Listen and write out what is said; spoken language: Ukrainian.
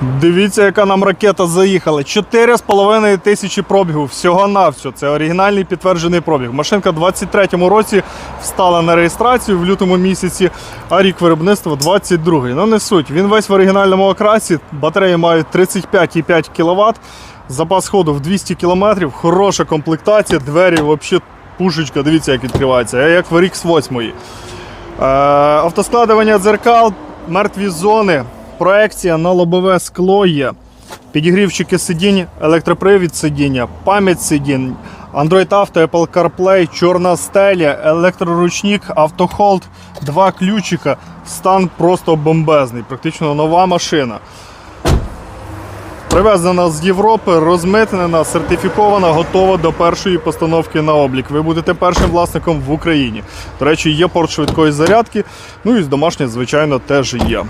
Дивіться, яка нам ракета заїхала. 4,5 тисячі пробігу. Всього навсього Це оригінальний підтверджений пробіг. Машинка в 23-му році встала на реєстрацію в лютому місяці, а рік виробництва 22-й. Ну не суть. Він весь в оригінальному окрасі. Батареї мають 35,5 кВт. Запас ходу в 200 км. Хороша комплектація. Двері взагалі пушечка. Дивіться, як відкривається. Як в RX 8. Е, Автоскладування дзеркал, мертві зони, проекція на лобове скло є, підігрівчики сидінь, електропривід сидіння, пам'ять сидінь, Android Auto, Apple CarPlay, чорна стеля, електроручник, автохолд, два ключика. Стан просто бомбезний, практично нова машина. Привезена з Європи, розмитнена, сертифікована, готова до першої постановки на облік. Ви будете першим власником в Україні. До речі, є порт швидкої зарядки. Ну і з домашнє, звичайно, теж є.